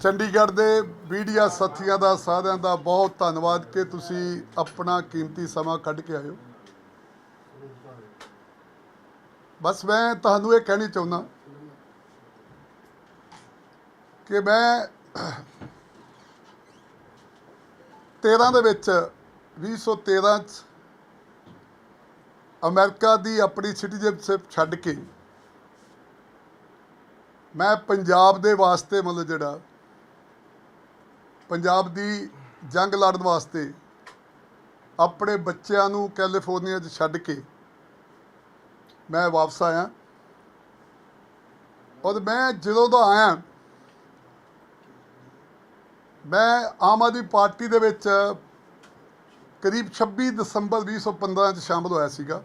ਚੰਡੀਗੜ੍ਹ ਦੇ ਮੀਡੀਆ ਸਾਥੀਆਂ ਦਾ, ਸਾਰਿਆਂ ਦਾ ਬਹੁਤ ਧੰਨਵਾਦ ਕਿ ਤੁਸੀਂ ਆਪਣਾ ਕੀਮਤੀ ਸਮਾਂ ਕੱਢ ਕੇ ਆਇਓ ਬਸ ਮੈਂ ਤੁਹਾਨੂੰ ਇਹ ਕਹਿਣੀ ਚਾਹੁੰਦਾ ਕਿ ਮੈਂ 13 ਦੇ ਵਿੱਚ 2013 ਚ ਅਮਰੀਕਾ ਦੀ ਆਪਣੀ ਸਿਟੀਜ਼ਨਸ਼ਿਪ ਛੱਡ ਕੇ ਮੈਂ ਪੰਜਾਬ ਦੇ ਵਾਸਤੇ ਮਤਲਬ ਜਿਹੜਾ, ਪੰਜਾਬ ਦੀ ਜੰਗ ਲੜਨ ਵਾਸਤੇ ਆਪਣੇ ਬੱਚਿਆਂ ਨੂੰ ਕੈਲੀਫੋਰਨੀਆ 'ਚ ਛੱਡ ਕੇ ਮੈਂ ਵਾਪਸ ਆਇਆ। ਔਰ ਮੈਂ ਜਦੋਂ ਦਾ ਆਇਆ, ਮੈਂ ਆਮ ਆਦਮੀ ਪਾਰਟੀ ਦੇ ਵਿੱਚ ਕਰੀਬ 26 ਦਸੰਬਰ 2015 ਚ ਸ਼ਾਮਲ ਹੋਇਆ ਸੀਗਾ।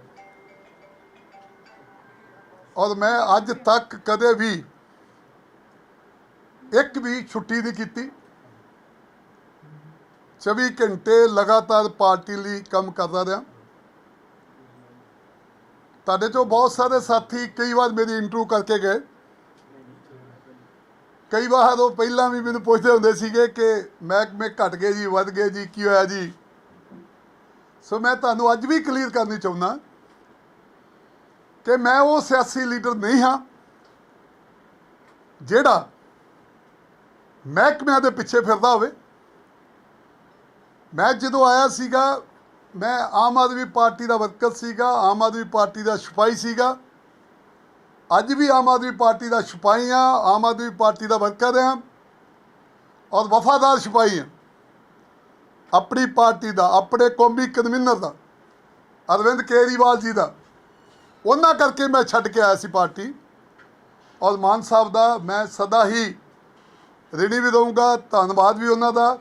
ਔਰ ਮੈਂ ਅੱਜ ਤੱਕ ਕਦੇ ਵੀ ਇੱਕ ਵੀ ਛੁੱਟੀ ਨਹੀਂ ਕੀਤੀ। 24 ਘੰਟੇ ਲਗਾਤਾਰ ਪਾਰਟੀ ਲਈ ਕੰਮ ਕਰਦਾ ਰਿਹਾ। ਤੁਹਾਡੇ ਚੋਂ ਬਹੁਤ ਸਾਰੇ ਸਾਥੀ ਕਈ ਵਾਰ ਮੇਰੀ ਇੰਟਰਵਿਊ ਕਰਕੇ ਗਏ। ਕਈ ਵਾਰ ਉਹ ਪਹਿਲਾਂ ਵੀ ਮੈਨੂੰ ਪੁੱਛਦੇ ਹੁੰਦੇ ਸੀਗੇ ਕਿ ਮਹਿਕਮੇ ਘਟ ਗਏ ਜੀ, ਵੱਧ ਗਏ ਜੀ, ਕੀ ਹੋਇਆ ਜੀ? ਸੋ ਮੈਂ ਤੁਹਾਨੂੰ ਅੱਜ ਵੀ ਕਲੀਅਰ ਕਰਨੀ ਚਾਹੁੰਦਾ ਕਿ ਮੈਂ ਉਹ ਸਿਆਸੀ ਲੀਡਰ ਨਹੀਂ ਹਾਂ ਜਿਹੜਾ ਮਹਿਕਮਿਆਂ ਦੇ ਪਿੱਛੇ ਫਿਰਦਾ ਹੋਵੇ। ਮੈਂ ਜਦੋਂ ਆਇਆ ਸੀਗਾ, ਮੈਂ ਆਮ ਆਦਮੀ ਪਾਰਟੀ ਦਾ ਵਰਕਰ ਸੀਗਾ, ਆਮ ਆਦਮੀ ਪਾਰਟੀ ਦਾ ਸਿਪਾਹੀ ਸੀਗਾ। ਅੱਜ ਵੀ ਆਮ ਆਦਮੀ ਪਾਰਟੀ ਦਾ ਸਿਪਾਹੀ ਹਾਂ, ਆਮ ਆਦਮੀ ਪਾਰਟੀ ਦਾ ਵਰਕਰ ਹਾਂ ਔਰ ਵਫਾਦਾਰ ਸਿਪਾਹੀ ਹਾਂ। ਆਪਣੀ ਪਾਰਟੀ ਦਾ, ਆਪਣੇ ਕੌਮੀ ਕਨਵੀਨਰ ਦਾ, ਅਰਵਿੰਦ ਕੇਜਰੀਵਾਲ ਜੀ ਦਾ, ਉਹਨਾਂ ਕਰਕੇ ਮੈਂ ਛੱਡ ਕੇ ਆਇਆ ਸੀ ਪਾਰਟੀ। ਔਰ ਮਾਨ ਸਾਹਿਬ ਦਾ ਮੈਂ ਸਦਾ ਹੀ ਰਿਣੀ ਵੀ ਦਊਂਗਾ, ਧੰਨਵਾਦ ਵੀ ਉਹਨਾਂ ਦਾ।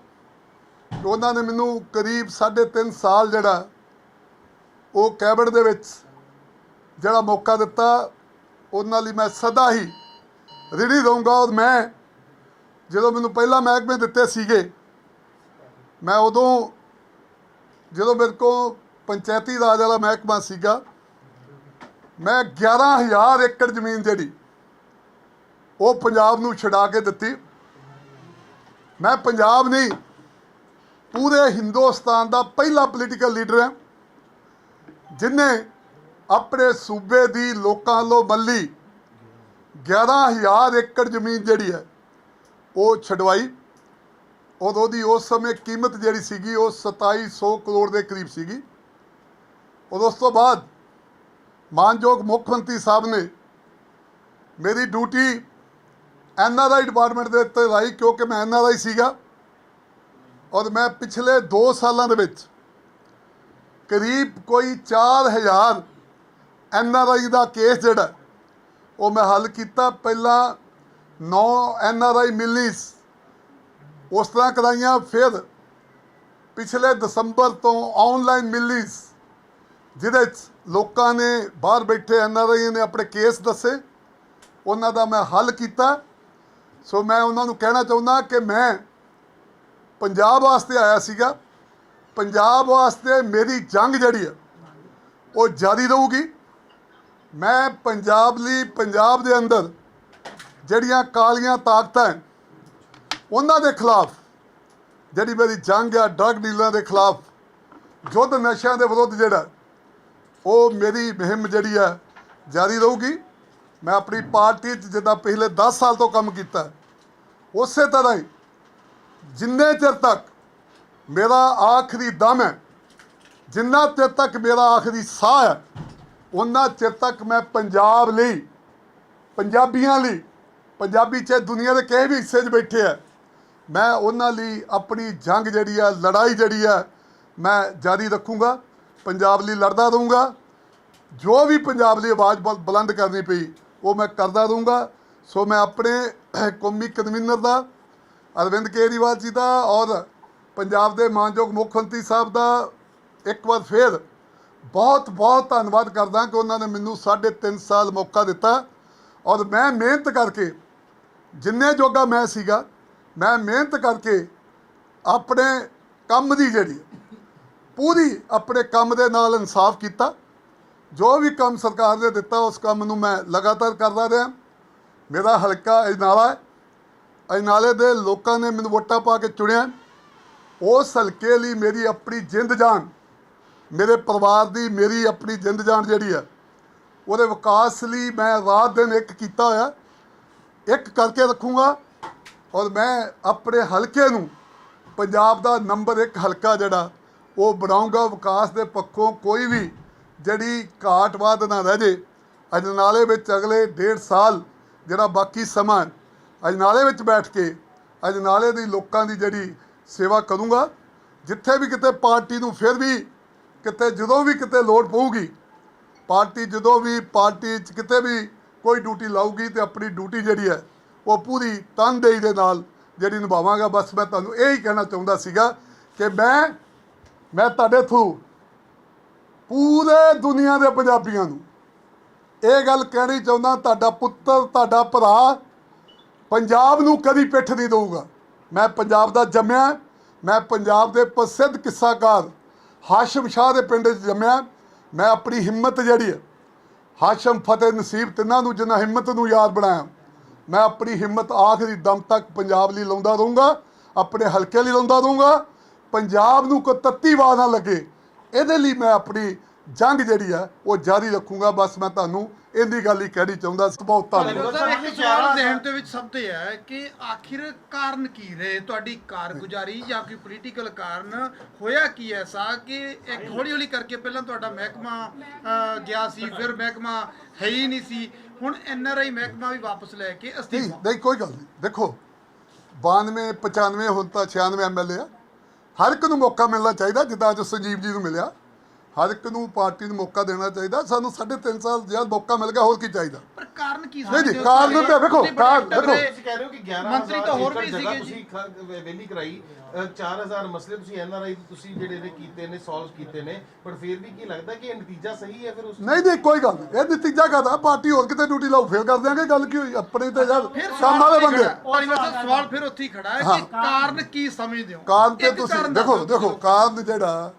ਕਿ ਉਹਨਾਂ ਨੇ ਮੈਨੂੰ ਕਰੀਬ 3.5 ਸਾਲ ਜਿਹੜਾ, ਉਹ ਕੈਬਨਿਟ ਦੇ ਵਿੱਚ ਜਿਹੜਾ ਮੌਕਾ ਦਿੱਤਾ, ਉਹਨਾਂ ਲਈ ਮੈਂ ਸਦਾ ਹੀ ਰਿਣੀ ਦਊਂਗਾ ਔਰ ਮੈਂ ਜਦੋਂ ਮੈਨੂੰ ਪਹਿਲਾ ਮਹਿਕਮੇ ਦਿੱਤੇ ਸੀਗੇ, ਮੈਂ ਉਦੋਂ ਜਦੋਂ ਮੇਰੇ ਕੋਲ ਪੰਚਾਇਤੀ ਰਾਜ ਵਾਲਾ ਮਹਿਕਮਾ ਸੀਗਾ, ਮੈਂ 11000 ਏਕੜ ਜ਼ਮੀਨ ਜਿਹੜੀ, ਉਹ ਪੰਜਾਬ ਨੂੰ ਛਡਾ ਕੇ ਦਿੱਤੀ। ਮੈਂ ਪੰਜਾਬ ਨਹੀਂ, ਪੂਰੇ ਹਿੰਦੁਸਤਾਨ ਦਾ ਪਹਿਲਾ ਪੋਲੀਟੀਕਲ ਲੀਡਰ ਹਾਂ। ਜਿਨੇ ਆਪਣੇ ਸੂਬੇ ਦੀ ਲੋਕਾਂ ਵੱਲੋਂ ਮੱਲੀ 11000 ਏਕੜ ਜ਼ਮੀਨ ਜਿਹੜੀ ਹੈ, ਉਹ ਛਡਵਾਈ। ਔਰ ਉਹਦੀ ਉਸ ਸਮੇਂ ਕੀਮਤ ਜਿਹੜੀ ਸੀਗੀ, ਉਹ 2700 ਕਰੋੜ ਦੇ ਕਰੀਬ ਸੀਗੀ। ਔਰ ਉਸ ਤੋਂ ਬਾਅਦ ਮਾਨਯੋਗ ਮੁੱਖ ਮੰਤਰੀ ਸਾਹਿਬ ਨੇ ਮੇਰੀ ਡਿਊਟੀ ਐਨਆਰਆਈ ਡਿਪਾਰਟਮੈਂਟ ਦੇ ਉੱਤੇ ਲਾਈ ਕਿਉਂਕਿ ਮੈਂ ਐਨਆਰਆਈ ਸੀਗਾ। ਔਰ ਮੈਂ ਪਿਛਲੇ 2 ਸਾਲਾਂ ਦੇ ਵਿੱਚ ਕਰੀਬ ਕੋਈ 4000 ਐਨਆਰਆਈ ਦਾ ਕੇਸ ਜਿਹੜਾ, ਉਹ ਮੈਂ ਹੱਲ ਕੀਤਾ। ਪਹਿਲਾਂ 9 ਐਨਆਰਆਈ ਮਿਲਨੀਸ ਉਸ ਤਰ੍ਹਾਂ ਕਰਾਈਆਂ, ਫਿਰ ਪਿਛਲੇ ਦਸੰਬਰ ਤੋਂ ਆਨਲਾਈਨ ਮਿਲਨੀਸ ਜਿਹਦੇ 'ਚ ਲੋਕਾਂ ਨੇ ਬਾਹਰ ਬੈਠੇ ਐਨਆਰਆਈ ਨੇ ਆਪਣੇ ਕੇਸ ਦੱਸੇ। ਉਹਨਾਂ ਦਾ ਮੈਂ ਹੱਲ ਕੀਤਾ। ਸੋ ਮੈਂ ਉਹਨਾਂ ਨੂੰ ਕਹਿਣਾ ਚਾਹੁੰਦਾ ਕਿ ਮੈਂ ਪੰਜਾਬ ਵਾਸਤੇ ਆਇਆ ਸੀਗਾ। ਪੰਜਾਬ ਵਾਸਤੇ ਮੇਰੀ ਜੰਗ ਜਿਹੜੀ ਹੈ ਉਹ ਜਾਰੀ ਰਹੂਗੀ। ਮੈਂ ਪੰਜਾਬ ਲਈ ਪੰਜਾਬ ਦੇ ਅੰਦਰ ਜਿਹੜੀਆਂ ਕਾਲੀਆਂ ਤਾਕਤਾਂ ਹੈ, ਉਹਨਾਂ ਦੇ ਖਿਲਾਫ ਜਿਹੜੀ ਮੇਰੀ ਜੰਗ ਆ ਡਰਗ ਡੀਲਰਾਂ ਦੇ ਖਿਲਾਫ ਯੁੱਧ ਨਸ਼ਿਆਂ ਦੇ ਵਿਰੁੱਧ ਜਿਹੜਾ ਉਹ ਮੇਰੀ ਮੁਹਿੰਮ ਜਿਹੜੀ ਆ ਜਾਰੀ ਰਹੂਗੀ। ਮੈਂ ਆਪਣੀ ਪਾਰਟੀ 'ਚ ਜਿੱਦਾਂ ਪਿਛਲੇ 10 ਸਾਲ ਤੋਂ ਕੰਮ ਕੀਤਾ ਉਸੇ ਤਰ੍ਹਾਂ ਹੀ ਜਿੰਨੇ ਚਿਰ ਤੱਕ ਮੇਰਾ ਆਖਰੀ ਦਮ ਹੈ, ਜਿੰਨਾ ਚਿਰ ਤੱਕ ਮੇਰਾ ਆਖਰੀ ਸਾਹ ਹੈ ਉਹਨਾਂ ਚਿਰ ਤੱਕ ਮੈਂ ਪੰਜਾਬ ਲਈ, ਪੰਜਾਬੀਆਂ ਲਈ, ਪੰਜਾਬੀ ਚਾਹੇ ਦੁਨੀਆ ਦੇ ਕਿਸੇ ਵੀ ਹਿੱਸੇ 'ਚ ਬੈਠੇ ਆ ਮੈਂ ਉਹਨਾਂ ਲਈ ਆਪਣੀ ਜੰਗ ਜਿਹੜੀ ਆ ਲੜਾਈ ਜਿਹੜੀ ਆ ਮੈਂ ਜਾਰੀ ਰੱਖੂੰਗਾ, ਪੰਜਾਬ ਲਈ ਲੜਦਾ ਰਹੂੰਗਾ, ਜੋ ਵੀ ਪੰਜਾਬ ਲਈ ਆਵਾਜ਼ ਬੁਲ- ਬੁਲੰਦ ਕਰਨੀ ਪਈ ਉਹ ਮੈਂ ਕਰਦਾ ਰਹੂੰਗਾ। ਸੋ ਮੈਂ ਆਪਣੇ ਕੌਮੀ ਕਨਵੀਨਰ ਦਾ, ਅਰਵਿੰਦ ਕੇਜਰੀਵਾਲ ਜੀ ਦਾ ਔਰ ਪੰਜਾਬ ਦੇ ਮਾਨਯੋਗ ਮੁੱਖ ਮੰਤਰੀ ਸਾਹਿਬ ਦਾ ਇੱਕ ਵਾਰ ਫੇਰ ਬਹੁਤ ਬਹੁਤ ਧੰਨਵਾਦ ਕਰਦਾ ਕਿ ਉਹਨਾਂ ਨੇ ਮੈਨੂੰ 3.5 ਸਾਲ ਮੌਕਾ ਦਿੱਤਾ। ਔਰ ਮੈਂ ਮਿਹਨਤ ਕਰਕੇ, ਜਿੰਨੇ ਜੋਗਾ ਮੈਂ ਸੀਗਾ, ਮੈਂ ਮਿਹਨਤ ਕਰਕੇ ਆਪਣੇ ਕੰਮ ਦੀ ਜਿਹੜੀ, ਪੂਰੀ ਆਪਣੇ ਕੰਮ ਦੇ ਨਾਲ ਇਨਸਾਫ ਕੀਤਾ। ਜੋ ਵੀ ਕੰਮ ਸਰਕਾਰ ਨੇ ਦਿੱਤਾ, ਉਸ ਕੰਮ ਨੂੰ ਮੈਂ ਲਗਾਤਾਰ ਕਰਦਾ ਰਿਹਾ। ਮੇਰਾ ਹਲਕਾ ਅਜਨਾਲਾ ਹੈ। ਅਜਨਾਲੇ ਦੇ ਲੋਕਾਂ ਨੇ ਮੈਨੂੰ ਵੋਟਾਂ ਪਾ ਕੇ ਚੁਣਿਆ। ਉਸ ਹਲਕੇ ਲਈ ਮੇਰੀ ਆਪਣੀ ਜਿੰਦ ਜਾਨ, ਮੇਰੇ ਪਰਿਵਾਰ ਦੀ ਮੇਰੀ ਆਪਣੀ ਜਿੰਦ ਜਾਨ ਜਿਹੜੀ ਹੈ, ਉਹਦੇ ਵਿਕਾਸ ਲਈ ਮੈਂ ਰਾਤ ਦਿਨ ਇੱਕ ਕੀਤਾ ਹੋਇਆ। ਇੱਕ ਕਰਕੇ ਰੱਖੂੰਗਾ ਔਰ ਮੈਂ ਆਪਣੇ ਹਲਕੇ ਨੂੰ ਪੰਜਾਬ ਦਾ ਨੰਬਰ 1 ਹਲਕਾ ਜਿਹੜਾ, ਉਹ ਬਣਾਉਂਗਾ। ਵਿਕਾਸ ਦੇ ਪੱਖੋਂ ਕੋਈ ਵੀ ਜਿਹੜੀ ਘਾਟ ਵਾਧ ਨਾ ਰਹਿ ਜੇ। ਅਜਨਾਲੇ ਵਿੱਚ ਅਗਲੇ ਡੇਢ ਸਾਲ ਜਿਹੜਾ ਬਾਕੀ ਸਮਾਂ ਅਜਨਾਲੇ ਵਿੱਚ ਬੈਠ ਕੇ ਅਜਨਾਲੇ ਦੀ ਲੋਕਾਂ ਦੀ ਜਿਹੜੀ ਸੇਵਾ ਕਰੂੰਗਾ, ਜਿੱਥੇ ਵੀ ਕਿਤੇ ਪਾਰਟੀ ਨੂੰ ਫਿਰ ਵੀ ਕਿਤੇ ਜਦੋਂ ਵੀ ਕਿਤੇ ਲੋੜ ਪਊਗੀ, ਪਾਰਟੀ ਜਦੋਂ ਵੀ ਪਾਰਟੀ 'ਚ ਕਿਤੇ ਵੀ ਕੋਈ ਡਿਊਟੀ ਲਾਊਗੀ ਤੇ ਆਪਣੀ ਡਿਊਟੀ ਜਿਹੜੀ ਹੈ, ਉਹ ਪੂਰੀ ਤਨਦੇਹੀ ਦੇ ਨਾਲ ਜਿਹੜੀ ਨਿਭਾਵਾਂਗਾ। ਬਸ ਮੈਂ ਤੁਹਾਨੂੰ ਇਹ ਹੀ ਕਹਿਣਾ ਚਾਹੁੰਦਾ ਸੀਗਾ ਕਿ ਮੈਂ ਮੈਂ ਤੁਹਾਡੇ ਥਰੂ ਪੂਰੇ ਦੁਨੀਆ ਦੇ ਪੰਜਾਬੀਆਂ ਨੂੰ ਇਹ ਗੱਲ ਕਹਿਣੀ ਚਾਹੁੰਦਾ ਤੁਹਾਡਾ ਪੁੱਤਰ, ਤੁਹਾਡਾ ਭਰਾ ਪੰਜਾਬ ਨੂੰ ਕਦੀ ਪਿੱਠ ਨਹੀਂ ਦਊਗਾ। ਮੈਂ ਪੰਜਾਬ ਦਾ ਜੰਮਿਆ, ਮੈਂ ਪੰਜਾਬ ਦੇ ਪ੍ਰਸਿੱਧ ਕਿੱਸਾਕਾਰ ਹਾਸ਼ਮ ਸ਼ਾਹ ਦੇ ਪਿੰਡ 'ਚ ਜੰਮਿਆ। ਮੈਂ ਆਪਣੀ ਹਿੰਮਤ ਜਿਹੜੀ ਹੈ, ਹਾਸ਼ਮ ਫਤਿਹ ਨਸੀਬ ਤਿੰਨਾਂ ਨੂੰ ਜਿਨ੍ਹਾਂ ਹਿੰਮਤ ਨੂੰ ਯਾਦ ਬਣਾਇਆ, ਮੈਂ ਆਪਣੀ ਹਿੰਮਤ ਆਖਰੀ ਦਮ ਤੱਕ ਪੰਜਾਬ ਲਈ ਲਾਉਂਦਾ ਰਹੂੰਗਾ, ਆਪਣੇ ਹਲਕੇ ਲਈ ਲਾਉਂਦਾ ਰਹੂੰਗਾ। ਪੰਜਾਬ ਨੂੰ ਕੋਈ ਤੱਤੀ ਵਾਹ ਨਾ ਲੱਗੇ। ਇਹਦੇ ਲਈ ਮੈਂ ਆਪਣੀ ਜੰਗ ਜਿਹੜੀ ਆ ਉਹ ਜਾਰੀ ਰੱਖੂੰਗਾ। ਬਸ ਮੈਂ ਤੁਹਾਨੂੰ ਇਹਦੀ ਗੱਲ ਹੀ ਕਹਿਣੀ ਚਾਹੁੰਦਾ ਸੀ। ਬਹੁਤ ਧੰਨਵਾਦ। ਸਵਾਲ ਦੇ ਵਿੱਚ ਸਭ ਤੇ ਹੈ ਕਿ ਆਖਿਰ ਕਾਰਨ ਕੀ ਰਹੇ? ਤੁਹਾਡੀ ਕਾਰਗੁਜ਼ਾਰੀ ਜਾਂ ਕੋਈ ਪੋਲੀਟੀਕਲ ਕਾਰਨ ਹੋਇਆ ਕੀ ਐਸਾ ਕਿ ਇੱਕ ਹੌਲੀ ਹੌਲੀ ਕਰਕੇ ਪਹਿਲਾਂ ਤੁਹਾਡਾ ਮਹਿਕਮਾ ਗਿਆ ਸੀ ਫਿਰ ਮਹਿਕਮਾ ਹੈ ਹੀ ਨਹੀਂ ਸੀ। ਹੁਣ ਐਨਆਰਆਈ ਮਹਿਕਮਾ ਵੀ ਵਾਪਸ ਲੈ ਕੇ ਨਹੀਂ ਅਸਤੀਫਾ। ਨਹੀਂ ਕੋਈ ਗੱਲ ਨਹੀਂ। ਦੇਖੋ 92 95 ਹੁਣ ਤਾਂ 96 ਐਮਐਲਏ ਆ। ਹਰ ਇੱਕ ਨੂੰ ਮੌਕਾ ਮਿਲਣਾ ਚਾਹੀਦਾ ਜਿੱਦਾਂ ਅੱਜ ਸੰਜੀਵ ਜੀ ਨੂੰ ਮਿਲਿਆ। ਹਰ ਇੱਕ ਨੂੰ ਪਾਰਟੀ ਨੂੰ ਮੌਕਾ ਦੇਣਾ ਚਾਹੀਦਾ ਸਾਨੂੰ 3.5 ਸਾਲ ਜਦ ਮੌਕਾ ਮਿਲ ਗਿਆ ਹੋਰ ਕੀ ਚਾਹੀਦਾ ਪਰ ਕਾਰਨ ਕੀ ਨਹੀਂ, ਸਮਝਦੇ ਹੋ ਕਾਰਨ? ਤਾਂ ਵੇਖੋ, ਕਾਰਨ। ਤੁਸੀਂ ਕਹਿ ਰਹੇ ਹੋ ਕਿ 11 ਮੰਤਰੀ ਤਾਂ ਹੋਰ ਵੀ ਸੀਗੇ ਜੀ। ਤੁਸੀਂ ਵੇਲੀ ਕਰਾਈ ਅ, 4000 ਮਸਲੇ ਤੁਸੀਂ ਐਨਆਰਆਈ ਤੁਸੀਂ ਜਿਹੜੇ ਨੇ ਕੀਤੇ ਨੇ ਸੋਲਵ ਕੀਤੇ ਨੇ ਪਰ ਫਿਰ ਵੀ ਕੀ ਲੱਗਦਾ ਕਿ ਇਹ ਨਤੀਜਾ ਸਹੀ ਹੈ ਫਿਰ ਉਸ ਨਹੀਂ ਨਹੀਂ ਕੋਈ ਗੱਲ ਇਹ ਨਤੀਜਾ ਕਹਦਾ ਪਾਰਟੀ ਹੋਰ ਕਿਤੇ ਡਿਊਟੀ ਲਾਓ ਫੇਰ ਕਰ ਦਿਆਂਗੇ ਗੱਲ ਕੀ ਹੋਈ ਆਪਣੇ ਤੇ ਯਾਰ ਕੰਮ ਵਾਲੇ ਬੰਦੇ ਸਵਾਲ ਫਿਰ ਉੱਥੇ ਹੀ ਖੜਾ ਹੈ। ਕਿ ਕਾਰਨ ਕੀ ਸਮਝਦੇ ਹੋ ਕਾਰਨ ਤੇ ਤੁਸੀਂ ਦੇਖੋ ਦੇਖੋ। ਕਾਰਨ ਜਿਹੜਾ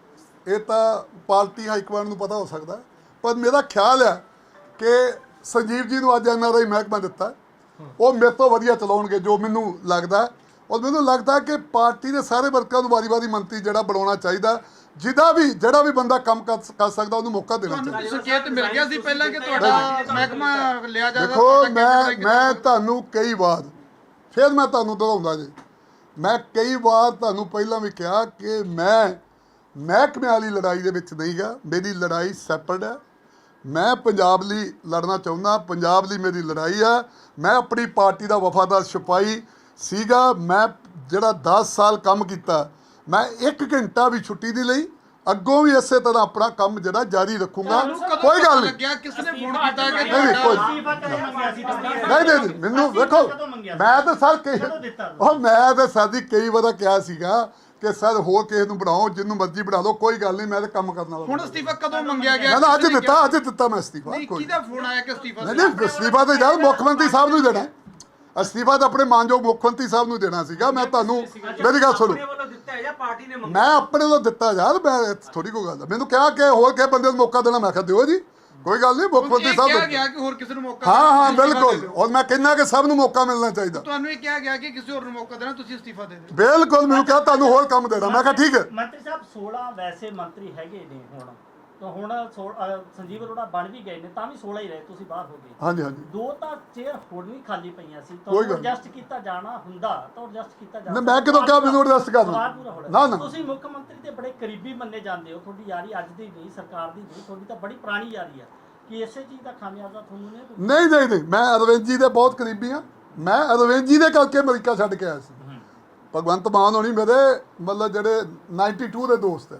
ਇਹ ਤਾਂ ਪਾਰਟੀ ਹਾਈਕਮਾਂਡ ਨੂੰ ਪਤਾ ਹੋ ਸਕਦਾ ਪਰ ਮੇਰਾ ਖਿਆਲ ਹੈ ਕਿ ਸੰਜੀਵ ਜੀ ਨੂੰ ਅੱਜ ਐਨਆਰਆਈ ਮਹਿਕਮਾ ਦਿੱਤਾ ਉਹ ਮੇਰੇ ਤੋਂ ਵਧੀਆ ਚਲਾਉਣਗੇ ਜੋ ਮੈਨੂੰ ਲੱਗਦਾ ਔਰ ਮੈਨੂੰ ਲੱਗਦਾ ਕਿ ਪਾਰਟੀ ਦੇ ਸਾਰੇ ਵਰਕਰਾਂ ਨੂੰ ਵਾਰੀ-ਵਾਰੀ ਮੰਤਰੀ ਜਿਹੜਾ ਬਣਾਉਣਾ ਚਾਹੀਦਾ ਜਿਹਦਾ ਵੀ ਜਿਹੜਾ ਵੀ ਬੰਦਾ ਕੰਮ ਕਰ ਸਕਦਾ ਉਹਨੂੰ ਮੌਕਾ ਦੇਣਾ ਚਾਹੀਦਾ। ਸੰਕੇਤ ਮਿਲ ਗਿਆ ਸੀ ਪਹਿਲਾਂ ਕਿ ਤੁਹਾਡਾ ਮਹਿਕਮਾ ਲਿਆ ਜਾਵੇ? ਦੇਖੋ ਮੈਂ ਮੈਂ ਤੁਹਾਨੂੰ ਕਈ ਵਾਰ ਫਿਰ ਮੈਂ ਤੁਹਾਨੂੰ ਦੁਹਰਾਉਂਦਾ ਜੀ। ਮੈਂ ਕਈ ਵਾਰ ਤੁਹਾਨੂੰ ਪਹਿਲਾਂ ਵੀ ਕਿਹਾ ਕਿ ਮੈਂ ਮਹਿਕਮੇ ਵਾਲੀ ਲੜਾਈ ਦੇ ਵਿੱਚ ਨਹੀਂ ਗਾ। ਮੇਰੀ ਲੜਾਈ ਸੈਪਰੇਟ ਹੈ। ਮੈਂ ਪੰਜਾਬ ਲਈ ਲੜਨਾ ਚਾਹੁੰਦਾ ਪੰਜਾਬ ਲਈ ਮੇਰੀ ਲੜਾਈ ਆ। ਮੈਂ ਆਪਣੀ ਪਾਰਟੀ ਦਾ ਵਫਾਦਾਰ ਸਿਪਾਹੀ ਸੀਗਾ। ਮੈਂ ਜਿਹੜਾ 10 ਸਾਲ ਕੰਮ ਕੀਤਾ ਮੈਂ 1 ਘੰਟਾ ਵੀ ਛੁੱਟੀ ਨਹੀਂ ਲਈ। ਅੱਗੋਂ ਵੀ ਇਸੇ ਤਰ੍ਹਾਂ ਆਪਣਾ ਕੰਮ ਜਿਹੜਾ ਜਾਰੀ ਰੱਖੂੰਗਾ। ਕੋਈ ਗੱਲ ਨਹੀਂ। ਲੱਗਿਆ ਕਿਸ ਨੇ ਫੋਨ ਕੀਤਾ ਕਿ ਨਹੀਂ, ਨਹੀਂ, ਕੋਈ-? ਨਹੀਂ ਨਹੀਂ ਮੈਨੂੰ ਵੇਖੋ? ਮੈਂ ਤਾਂ ਸਰ ਕਈ? ਉਹ ਮੈਂ ਤਾਂ ਸਾਡੀ ਕਈ ਵਾਰ ਕਿਹਾ ਸੀਗਾ ਕਿ ਸਰ ਹੋਰ ਕਿਸੇ ਨੂੰ ਬਣਾਓ ਜਿੰਨੂੰ ਮਰਜ਼ੀ ਬਣਾ ਲਓ ਕੋਈ ਗੱਲ ਨਹੀਂ ਮੈਂ ਤਾਂ ਕੰਮ ਕਰਨ ਵਾਲਾ ਹੁਣ ਅਸਤੀਫਾ ਕਦੋਂ ਮੰਗਿਆ ਗਿਆ? ਮੈਂ ਤਾਂ ਅੱਜ ਦਿੱਤਾ ਅੱਜ ਦਿੱਤਾ ਮੈਂ ਅਸਤੀਫਾ ਨਹੀਂ ਕੋਈ ਕਿਹਦਾ ਫੋਨ ਆਇਆ ਕਿ ਅਸਤੀਫਾ ਨਹੀਂ ਨਹੀਂ ਅਸਤੀਫਾ ਤਾਂ ਯਾਰ ਮੁੱਖ ਮੰਤਰੀ ਸਾਹਿਬ ਨੂੰ ਹੀ ਦੇਣਾ। ਅਸਤੀਫਾ ਤਾਂ ਆਪਣੇ ਮਾਨਯੋਗ ਮੁੱਖ ਮੰਤਰੀ ਸਾਹਿਬ ਨੂੰ ਦੇਣਾ ਸੀਗਾ ਮੈਂ ਤੁਹਾਨੂੰ ਮੇਰੀ ਗੱਲ ਸੁਣੋ। ਆਪਣੇ ਵੱਲੋਂ ਦਿੱਤਾ ਹੈ ਜਾਂ ਪਾਰਟੀ ਨੇ ਮੰਗਿਆ? ਮੈਂ ਆਪਣੇ ਵੱਲੋਂ ਦਿੱਤਾ ਯਾਰ ਮੈਂ ਥੋੜੀ ਕੋਈ ਗੱਲ ਆ। ਮੈਨੂੰ ਕਿਹਾ ਕਿ ਹੋਰ ਕਿਸੇ ਬੰਦੇ ਨੂੰ ਮੌਕਾ ਦੇਣਾ ਮੈਂ ਕਿਹਾ ਦਿਓ ਜੀ। ਕੋਈ ਗੱਲ ਨਹੀਂ ਮੁੱਖ ਮੰਤਰੀ ਸਾਹਿਬ ਕਿਹਾ ਗਿਆ ਕਿ ਹੋਰ ਕਿਸੇ ਨੂੰ ਮੌਕਾ ਹਾਂ ਹਾਂ ਬਿਲਕੁਲ। ਔਰ ਮੈਂ ਕਹਿੰਦਾ ਕਿ ਸਭ ਨੂੰ ਮੌਕਾ ਮਿਲਣਾ ਚਾਹੀਦਾ। ਤੁਹਾਨੂੰ ਇਹ ਕਿਹਾ ਗਿਆ ਕਿ ਕਿਸੇ ਹੋਰ ਨੂੰ ਮੌਕਾ ਦੇਣਾ ਤੁਸੀਂ ਅਸਤੀਫਾ ਦੇ ਦਿਓ। ਬਿਲਕੁਲ ਮੈਨੂੰ ਕਿਹਾ ਤੁਹਾਨੂੰ ਹੋਰ ਕੰਮ ਦੇਣਾ। ਮੈਂ ਕਿਹਾ ਠੀਕ ਹੈ। ਮੰਤਰੀ ਸਾਹਿਬ 16 ਵੈਸੇ ਮੰਤਰੀ ਹੈਗੇ ਨੇ ਹੁਣ। ਤਾਂ ਹੁਣ ਸੋ- ਅਹ ਸੰਜੀਵ ਅਰੋੜਾ ਬਣ ਵੀ ਗਏ ਨੇ ਤਾਂ ਵੀ 16 ਹੀ ਰਹੇ ਤੁਸੀਂ ਬਾਹਰ ਹੋ ਗਏ ਹਾਂਜੀ ਹਾਂਜੀ ਦੋ ਤਾਂ ਚੇਅਰ ਹੋਰ ਵੀ ਖਾਲੀ ਪਈਆਂ ਸੀ ਕੋਈ ਗੱਲ ਤਾਂ ਨਹੀਂ। ਐਡਜਸਟ ਕੀਤਾ ਜਾਣਾ ਹੁੰਦਾ ਤਾਂ ਐਡਜਸਟ ਕੀਤਾ ਜਾਣਾ ਨਹੀਂ, ਮੈਂ ਕਦੋਂ ਕਿਹਾ ਮੈਨੂੰ adjust ਕਰਨਾ? ਸਵਾਲ ਪੂਰਾ ਹੋਣਾ। ਨਾ, ਨਾ। ਤੁਸੀਂ ਮੁੱਖ ਮੰਤਰੀ ਦੇ ਬੜੇ ਕਰੀਬੀ ਮੰਨੇ ਜਾਂਦੇ ਹੋ ਤੁਹਾਡੀ ਯਾਰੀ ਅੱਜ ਦੀ ਨਹੀਂ ਸਰਕਾਰ ਦੀ ਨਹੀਂ ਤੁਹਾਡੀ ਤਾਂ ਬੜੀ ਪੁਰਾਣੀ ਯਾਰੀ ਆ ਕਿ ਇਸੇ ਚੀਜ਼ ਦਾ ਖਾਮਿਆਜ਼ਾ ਤੁਹਾਨੂੰ ਨਹੀਂ ਭੁਗਤਣਾ? ਨਹੀਂ ਨਹੀਂ ਨਹੀਂ ਮੈਂ ਅਰਵਿੰਦ ਜੀ ਦੇ ਬਹੁਤ ਕਰੀਬੀ ਹਾਂ ਮੈਂ ਅਰਵਿੰਦ ਜੀ ਦੇ ਕਰਕੇ ਅਮਰੀਕਾ ਛੱਡ ਕੇ ਆਇਆ ਸੀ ਭਗਵੰਤ ਮਾਨ ਹੋਣੀ ਮੇਰੇ ਮਤਲਬ ਜਿਹੜੇ 92 ਦੇ ਦੋਸਤ ਹੂੰ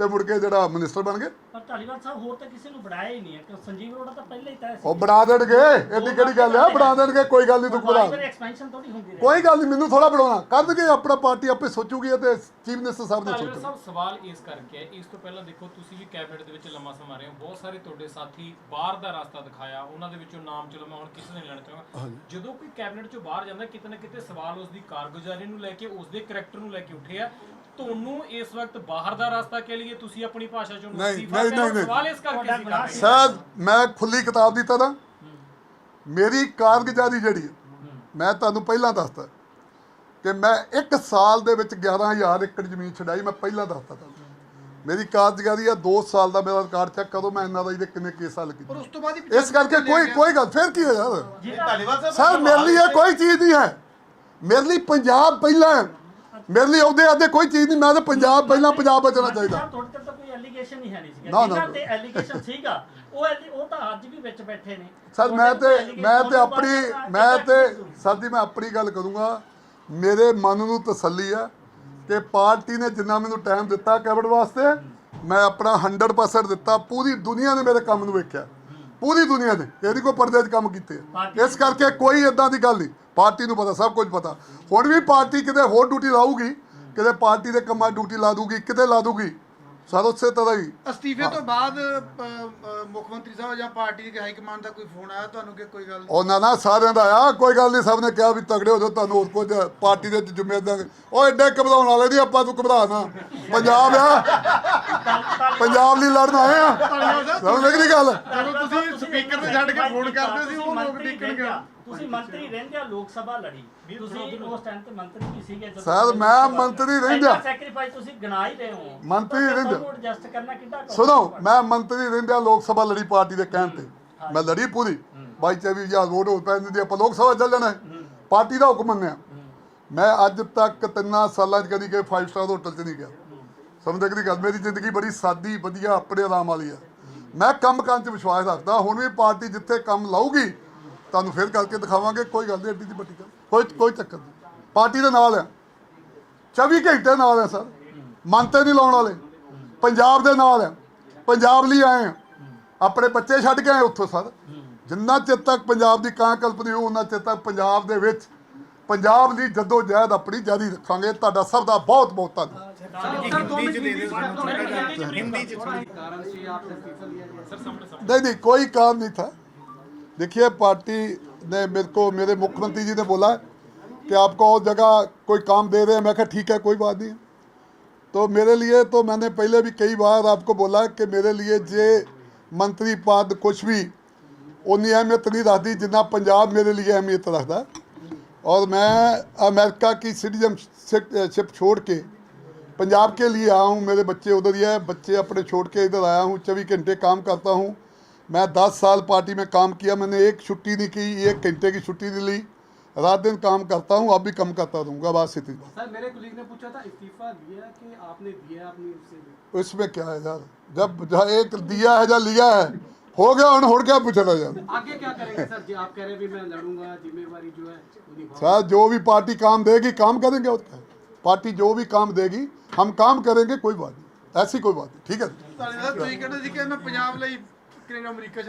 ਤੇ ਮੁੜ ਕੇ ਜਿਹੜਾ ਮਿਨਿਸਟਰ ਬਣ ਗਏ। ਪਰ ਧਾਲੀਵਾਲ ਸਾਹਿਬ ਹੋਰ ਤਾਂ ਕਿਸੇ ਨੂੰ ਬਣਾਇਆ ਹੀ ਨਹੀਂ ਹੈ। ਕਿ ਸੰਜੀਵ ਅਰੋੜਾ ਤਾਂ ਪਹਿਲਾਂ ਹੀ ਤੈਅ ਸੀ। ਉਹ ਬਣਾ ਦੇਣਗੇ। ਇਹਦੀ ਕਿਹੜੀ ਗੱਲ ਆ? ਬਣਾ ਦੇਣਗੇ ਕੋਈ ਗੱਲ ਨਹੀਂ ਤੂੰ ਬਣਾ। ਐਕਸਪੈਂਸ਼ਨ ਥੋੜੀ ਹੁੰਦੀ ਰਹੀ। ਕੋਈ ਗੱਲ ਨਹੀਂ ਮੈਨੂੰ ਥੋੜਾ ਬਣਾਉਣਾ। ਕਰ ਦੇਣਗੇ ਆਪਣਾ ਪਾਰਟੀ ਆਪੇ ਸੋਚੂਗੀ ਤੇ ਚੀਫ ਮਿਨਿਸਟਰ ਸਾਹਿਬ ਨੇ ਧਾਲੀਵਾਲ ਸੋਚਣਾ ਸਾਹਿਬ ਸਵਾਲ ਇਸ ਕਰਕੇ ਹੈ ਇਸ ਤੋਂ ਪਹਿਲਾਂ ਦੇਖੋ ਤੁਸੀਂ ਵੀ ਕੈਬਨਿਟ ਦੇ ਵਿੱਚ ਲੰਮਾ ਸਮਾਂ ਰਹੇ ਹੋ। ਬਹੁਤ ਸਾਰੇ ਤੁਹਾਡੇ ਸਾਥੀ ਬਾਹਰ ਦਾ ਰਸਤਾ ਦਿਖਾਇਆ ਉਹਨਾਂ ਦੇ ਵਿੱਚੋਂ ਨਾਮ ਚਲੋ ਮੈਂ ਹੁਣ ਕਿਸੇ ਨੇ ਲੈਣਾ ਚਾਹਾਂਗਾ ਜਦੋਂ ਕੋਈ ਕੈਬਨਿਟ ਚੋਂ ਬਾਹਰ ਜਾਂਦਾ ਕਿਤੇ ਨਾ ਕਿਤੇ ਸਵਾਲ ਉਸ ਦੀ ਕਾਰਗੁਜ਼ਾਰੀ ਨੂੰ ਲੈ ਕੇ ਉਸ ਦੇ ਕਰੈਕਟਰ ਨੂੰ ਲੈ ਕੇ ਉੱਠੇ ਆ। ਤੁਹਾਨੂੰ ਇਸ ਵਕਤ ਬਾਹਰ ਦਾ ਰਸਤਾ ਕਹਿ ਲਈਏ ਤੁਸੀਂ ਆਪਣੀ ਭਾਸ਼ਾ ਚੋਂ ਨਹੀਂ, ਨਹੀਂ। ਨਹੀਂ, ਨਹੀਂ। ਸਵਾਲ ਇਸ ਕਰਕੇ ਸੀ ਕਰ ਰਹੇ ਹਾਂ। ਸਰ ਮੈਂ ਖੁੱਲੀ ਕਿਤਾਬ ਦੀ ਤਰ੍ਹਾਂ ਮੇਰੀ ਕਾਰਗੁਜ਼ਾਰੀ ਜਿਹੜੀ ਹੈ ਮੈਂ ਤੁਹਾਨੂੰ ਪਹਿਲਾਂ ਦੱਸਤਾ ਕਿ ਮੈਂ 1 ਸਾਲ ਦੇ ਵਿੱਚ 11000 ਏਕੜ ਜ਼ਮੀਨ ਛਡਾਈ ਮੈਂ ਪਹਿਲਾਂ ਦੱਸਤਾ ਤੁਹਾਨੂੰ। ਮੇਰੀ ਕਾਰਗੁਜ਼ਾਰੀ ਆ 2 ਸਾਲ ਦਾ ਮੇਰਾ ਰਿਕਾਰਡ ਚੈੱਕ ਕਰੋ ਮੈਂ ਇਹਨਾਂ ਦਾ ਇਹਦੇ ਕਿੰਨੇ ਕੇਸ ਹੱਲ ਪਰ ਕੀਤੇ ਉਸ ਤੋਂ ਬਾਅਦ ਹੀ ਇਸ ਕਰਕੇ ਕੋਈ ਕੋਈ ਗੱਲ ਫਿਰ ਕੀ ਹੈ ਯਾਰ ਧਾਲੀਵਾਲ ਸਾਹਿਬ ਸਰ ਮੇਰੇ ਲਈ ਇਹ ਕੋਈ ਚੀਜ਼ ਨਹੀਂ ਹੈ। ਮੇਰੇ ਲਈ ਪੰਜਾਬ ਪਹਿਲਾਂ ਹੈ। ਮੇਰੇ ਲਈ ਉਹਦੇ ਆਦੇ ਕੋਈ ਚੀਜ਼ ਨਹੀਂ ਮੈਂ ਤਾਂ ਪੰਜਾਬ ਪਹਿਲਾਂ ਪੰਜਾਬ ਬਚਣਾ ਚਾਹੀਦਾ। ਐਲੀਗੇਸ਼ਨ ਹੀ ਹੈ ਨਹੀਂ ਸੀਗਾ ਨਾ, ਨਾ, ਜਿਨ੍ਹਾਂ ਨਾ। ਤੇ ਐਲੀਗੇਸ਼ਨ ਸੀਗਾ ਉਹ ਉਹ ਤਾਂ ਅੱਜ ਵੀ ਵਿੱਚ ਬੈਠੇ ਨੇ। ਸਰ ਮੈਂ ਤੇ ਮੈਂ ਤੇ ਆਪਣੀ ਮੈਂ ਤੇ ਸਰ ਜੀ ਮੈਂ ਆਪਣੀ ਗੱਲ ਕਰੂੰਗਾ। ਮੇਰੇ ਮਨ ਨੂੰ ਤਸੱਲੀ ਹੈ ਕਿ ਪਾਰਟੀ ਨੇ ਜਿੰਨਾ ਮੈਨੂੰ ਟਾਈਮ ਦਿੱਤਾ ਕੈਬਨਿਟ ਵਾਸਤੇ ਮੈਂ ਆਪਣਾ 100% ਦਿੱਤਾ। ਪੂਰੀ ਦੁਨੀਆ ਨੇ ਮੇਰੇ ਕੰਮ ਨੂੰ ਵੇਖਿਆ। ਪੂਰੀ ਦੁਨੀਆ ਨੇ। ਇਹਦੀ ਕੋਈ ਪਰਦੇ 'ਚ ਕੰਮ ਕੀਤੇ। ਆ। ਪਾਰਟੀ- ਇਸ ਕਰਕੇ ਕੋਈ ਇਦਾਂ ਦੀ ਗੱਲ ਨਹੀਂ। ਪਾਰਟੀ ਨੂੰ ਪਤਾ ਸਭ ਕੁਝ ਪਤਾ। ਹੁਣ ਵੀ ਪਾਰਟੀ ਕਿਤੇ ਹੋਰ ਡਿਊਟੀ ਲਾਊਗੀ ਕਿਤੇ ਪਾਰਟੀ ਦੇ ਕੰਮਾਂ 'ਚ ਡਿਊਟੀ ਲਾ ਦੂਗੀ ਕਿਤੇ ਲਾ ਦੂਗੀ। ਸਰ ਉਸੇ ਤਰ੍ਹਾਂ ਹੀ। ਅਸਤੀਫੇ ਤੋਂ ਬਾਅਦ ਅ, ਅ, ਮੁੱਖ ਮੰਤਰੀ ਸਾਹਿਬ ਜਾਂ ਪਾਰਟੀ ਦੇ ਹਾਈ ਕਮਾਂਡ ਦਾ ਕੋਈ ਫੋਨ ਆਇਆ ਤੁਹਾਨੂੰ ਕਿ ਕੋਈ ਗੱਲ? ਉਹਨਾਂ ਨਾ ਸਾਰਿਆਂ ਦਾ ਆ ਕੋਈ ਗੱਲ ਨਹੀਂ ਸਭ ਨੇ ਕਿਹਾ ਵੀ ਤਗੜੇ ਹੋ ਜਾਓ ਤੁਹਾਨੂੰ ਹੋਰ ਕੁਝ ਪਾਰਟੀ ਦੇ ਜ਼ਿੰਮੇਵਾਰ ਦਾਂਗੇ ਉਹ ਐਡੇ ਘਬਰਾਉਣ ਵਾਲੇ ਨਹੀਂ ਆਪਾਂ ਤੂੰ ਘਬਰਾ ਨਾ। ਪੰਜਾਬ ਆ। ਪੰਜਾਬ ਲਈ ਲੜਨ ਆਏ ਆ। ਸਮਝ ਲੱਗ ਰਹੀ ਗੱਲ? ਜਦੋਂ ਤੁਸੀਂ ਸਪੀਕਰ ਤੇ ਛੱਡ ਕੇ ਫੋਨ ਕਰਦੇ ਸੀ ਉਹ ਲੋਕ ਟਿਕਣਗੇ ਤੁਸੀਂ ਮੰਤਰੀ ਰਹਿੰਦੇ ਲੋਕ ਸਭਾ ਲੜੀ। ਤੁਸੀਂ ਉਸ ਟਾਈਮ ਤੇ ਮੰਤਰੀ ਵੀ ਸੀਗੇ ਜਦੋਂ ਸਰ, ਮੈਂ ਮੰਤਰੀ ਰਹਿੰਦਾ। ਸੈਕਰੀਫਾਈਸ ਤੁਸੀਂ ਗਣਾ ਹੀ ਰਹੇ ਹੋ। ਮੰਤਰੀ ਰਹਿੰਦਾ। ਐਡਜਸਟ ਕਰਨਾ ਕਿੱਦਾਂ ਕਰੋਗੇ? ਸੁਣੋ ਮੈਂ ਮੰਤਰੀ ਰਹਿੰਦਿਆਂ ਲੋਕ ਸਭਾ ਲੜੀ ਪਾਰਟੀ ਦੇ ਕਹਿਣ ਤੇ। ਮੈਂ ਲੜੀ ਪੂਰੀ। ਬਾਈ ਚੌਵੀ ਹਜ਼ਾਰ ਵੋਟ ਹੋ ਪੈਂਦੀ ਦੀ ਆਪਾਂ ਲੋਕ ਸਭਾ ਚੱਲ ਜਾਣਾ ਹੈ। ਪਾਰਟੀ ਦਾ ਹੁਕਮ ਮੰਨਿਆ। ਮੈਂ ਅੱਜ ਤੱਕ ਤਿੰਨਾਂ ਸਾਲਾਂ 'ਚ ਕਦੀ ਕਿ 5 ਸਟਾਰ ਹੋਟਲ 'ਚ ਨਹੀਂ ਗਿਆ। ਸਮਝ ਰਹੀ ਗੱਲ? ਮੇਰੀ ਜ਼ਿੰਦਗੀ ਬੜੀ ਸਾਦੀ ਵਧੀਆ ਆਪਣੇ ਆਰਾਮ ਵਾਲੀ ਆ ਮੈਂ ਕੰਮ ਕਰਨ 'ਚ ਵਿਸ਼ਵਾਸ ਰੱਖਦਾ ਹੁਣ ਵੀ ਪਾਰਟੀ ਜਿੱਥੇ ਕੰਮ ਲਾਊਗੀ ਤੁਹਾਨੂੰ ਫਿਰ ਕਰਕੇ ਦਿਖਾਵਾਂਗੇ ਕੋਈ ਗੱਲ ਨਹੀਂ ਐਡੀ ਦੀ ਵੱਡੀ ਗੱਲ ਕੋਈ ਕੋਈ ਚੱਕਰ ਨਹੀਂ। ਪਾਰਟੀ ਦੇ ਨਾਲ ਹੈ। 24 ਘੰਟੇ ਨਾਲ ਹੈ ਸਰ। ਮਨ 'ਤੇ ਨਹੀਂ ਲਾਉਣ ਵਾਲੇ। ਪੰਜਾਬ ਦੇ ਨਾਲ ਹੈ। ਪੰਜਾਬ ਲਈ ਆਏ ਆ ਆਪਣੇ ਬੱਚੇ ਛੱਡ ਕੇ ਆਏ ਉੱਥੋਂ ਸਰ। ਜਿੰਨਾ ਚਿਰ ਤੱਕ ਪੰਜਾਬ ਦੀ ਕਾਂ ਕਲਪਨੀ ਹੋ ਉਹਨਾਂ ਚਿਰ ਤੱਕ ਪੰਜਾਬ ਦੇ ਵਿੱਚ ਪੰਜਾਬ ਲਈ ਜਦੋਂ ਜਹਿਦ ਆਪਣੀ ਜਾਰੀ ਰੱਖਾਂਗੇ ਤੁਹਾਡਾ ਸਭ ਦਾ ਬਹੁਤ ਬਹੁਤ ਧੰਨਵਾਦ। ਨਹੀਂ ਨਹੀਂ ਕੋਈ ਕਾਰਨ ਨਹੀਂ ਥਾ। देखिए, पार्टी ने मेरे को, मेरे मुख्यमंत्री जी ने बोला कि आपको और जगह कोई काम दे रहे हैं। मैं कहा, ठीक है, कोई बात नहीं। तो मेरे लिए तो मैंने पहले भी कई बार आपको बोला कि मेरे लिए जे मंत्री पद कुछ भी उन्नी अहमियत नहीं रखती जितना पंजाब मेरे लिए अहमियत रखता। और मैं अमेरिका की सिटीजनशिप छोड़ के पंजाब के लिए आया हूँ। मेरे बच्चे उधर ही है, बच्चे अपने छोड़ के इधर आया हूँ, चौबीस घंटे काम करता हूँ। मैं दस साल पार्टी में काम किया मैंने एक छुट्टी नहीं की एक घंटे की छुट्टी नहीं ली। रात दिन काम करता हूँ अब भी कम करता रहूँगा बात। सर मेरे कुलीग ने पूछा था इस्तीफा दिया कि आपने दिया अपनी उससे इसमें क्या है यार? जब एक दिया है या लिया है हो गया और हो क्या पूछना यार। आगे क्या करेंगे सर? जी आप कह रहे भी मैं लड़ूँगा जिम्मेवारी जो है सर जो भी पार्टी काम देगी काम करेंगे और क्या है? पार्टी जो भी काम देगी हम काम करेंगे कोई बात नहीं। ऐसी कोई बात नहीं ठीक है? ਤੁਸੀਂ ਕਹਿੰਦੇ ਅਮਰੀਕਾ ਛੱਡ